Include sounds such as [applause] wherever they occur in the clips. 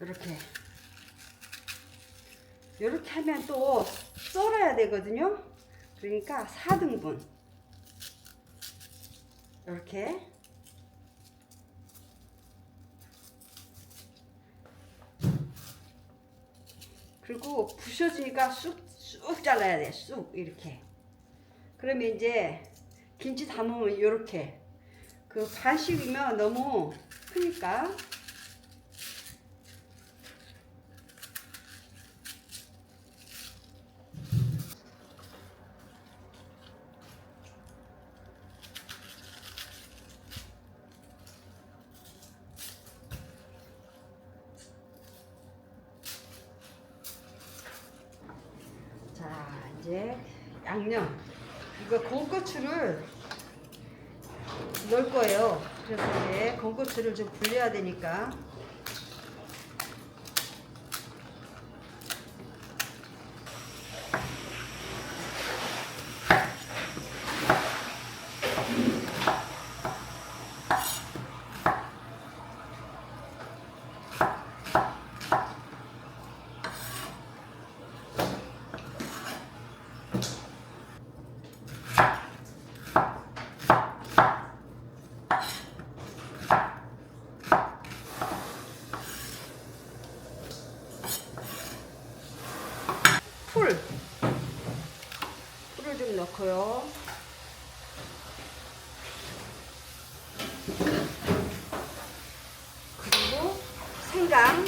이렇게 이렇게 하면 또 썰어야 되거든요. 그러니까 4등분 이렇게 그리고 부셔지니까 쑥쑥 잘라야 돼. 쑥 이렇게. 그러면 이제 김치 담으면 이렇게 그 반씩이면 너무 크니까 자 이제 양념. 이거 건고추를 넣을 거예요. 그래서 이제 건고추를 좀 불려야 되니까 풀 풀을 좀 넣고요 그리고 생강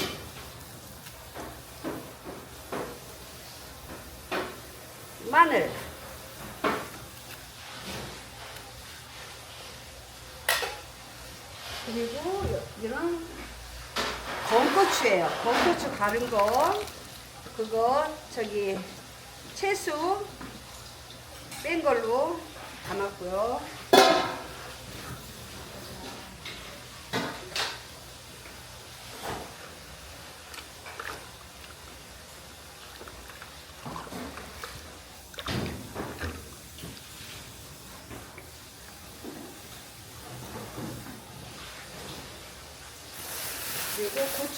마늘 그리고 이런 건고추예요. 건고추 가른 거. 그거 저기 채수 뺀 걸로 담았고요. 그리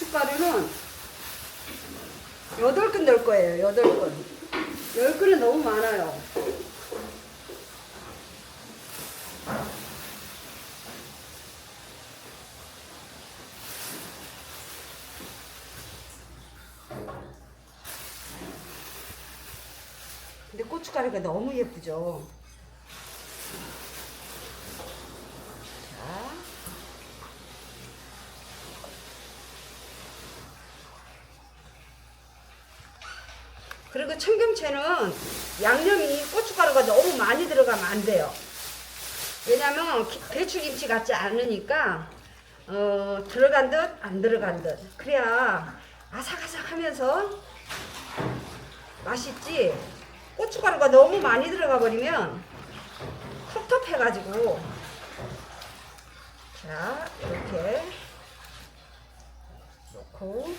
고 고춧가루는 여덟 근 넣을 거예요. 여덟 근. 열 근은 너무 많아요. 근데 고춧가루가 너무 예쁘죠. 자. 그리고 청경채는 양념이 고춧가루가 너무 많이 들어가면 안 돼요. 왜냐면 기- 배추김치 같지 않으니까 어, 들어간 듯 안 들어간 듯 그래야 아삭아삭하면서 맛있지. 고춧가루가 너무 많이 들어가 버리면 텁텁해가지고 자 이렇게 놓고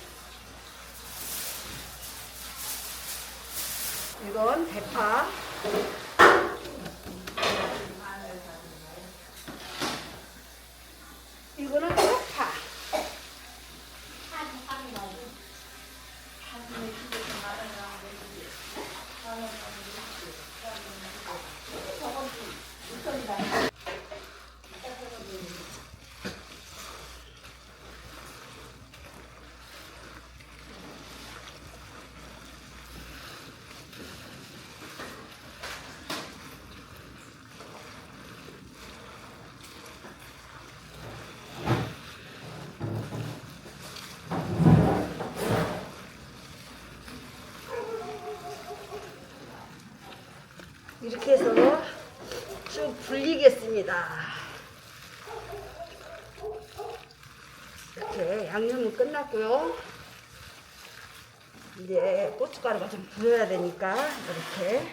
이건 대파. 이거는 쪽파. 이렇게 해서 쭉 불리겠습니다. 이렇게 양념은 끝났고요. 이제 고춧가루가 좀 불어야 되니까 이렇게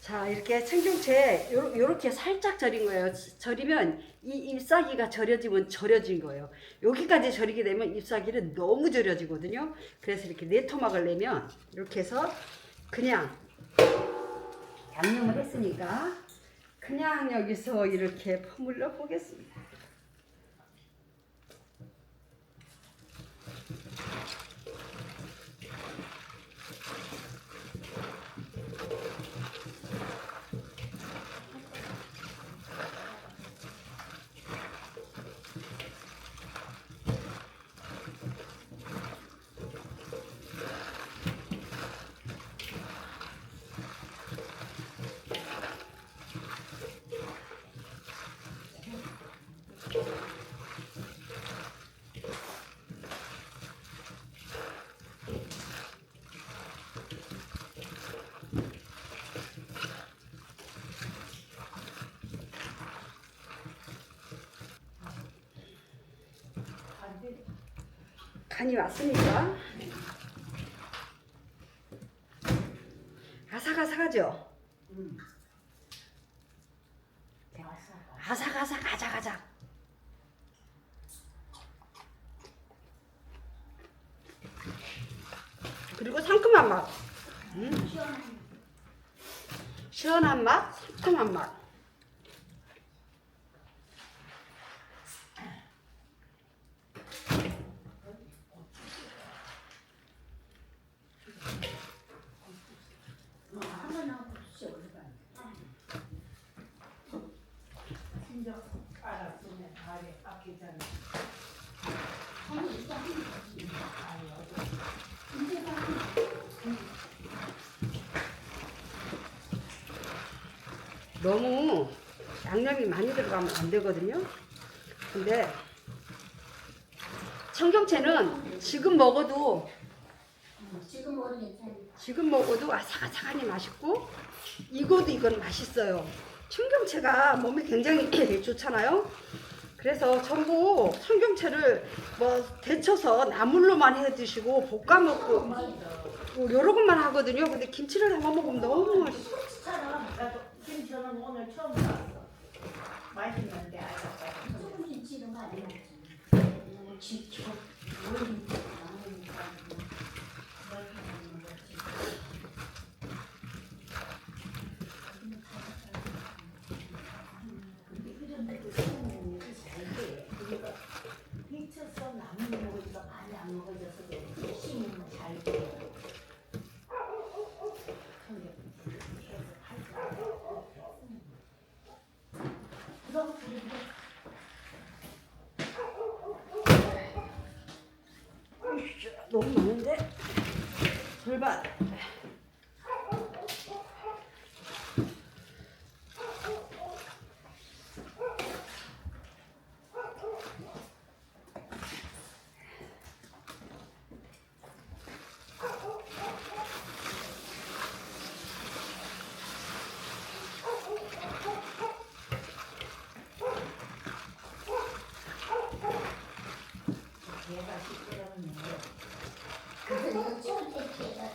자 이렇게 청경채 요, 요렇게 살짝 절인 거예요 절이면 이 잎사귀가 절여지면 절여진 거예요 여기까지 절이게 되면 잎사귀는 너무 절여지거든요 그래서 이렇게 네 토막을 내면 이렇게 해서 그냥 양념을 했으니까 그냥 여기서 이렇게 퍼물러 보겠습니다 간이 왔습니까? 아삭아삭하죠? 아삭아삭 아작아작 그리고 상큼한 맛 음. 시원한 맛, 상큼한 맛 너무 양념이 많이 들어가면 안 되거든요. 근데 청경채는 지금 먹어도 지금 먹어도 괜찮아요. 지금 먹어도 아삭아삭하니 맛있고 익어도 이건 맛있어요. 청경채가 몸에 굉장히 [clears throat] 좋잖아요. 그래서 전부 청경채를 뭐 데쳐서 나물로만 해 드시고 볶아 먹고 뭐 여러 것만 하거든요. 근데 김치를 담아 먹으면 너무 맛있어. 김치는 오늘 처음 봤어. 맛있는데 알았어. 소금 김치도 많이 먹지. 너무 지쳐. 너무 많으니까. 그런데도 소금이 잘돼. 그러니까 미쳐서 나물 먹으니까 많이 안 먹어져서 그래. 심으면 잘 돼. 너무 많은데 절반. 얘가 시끄러운데. 그래서 이거 찍을 때 걔가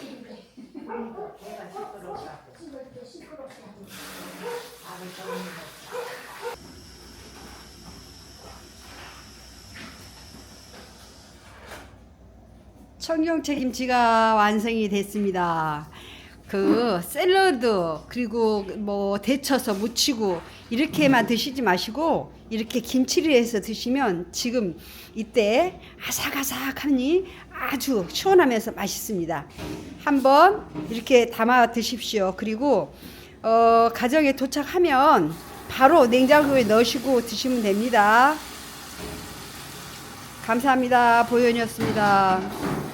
이렇게 그러니까 걔가 시끄럽다고. 찍을 때 시끄럽게 하는 알을 떠는 거. 청경채 김치가 완성이 됐습니다. 그 샐러드 그리고 뭐 데쳐서 무치고 이렇게만 드시지 마시고 이렇게 김치를 해서 드시면 지금 이때 아삭아삭하니 아주 시원하면서 맛있습니다. 한번 이렇게 담아 드십시오. 그리고 어, 가정에 도착하면 바로 냉장고에 넣으시고 드시면 됩니다. 감사합니다. 보현이었습니다.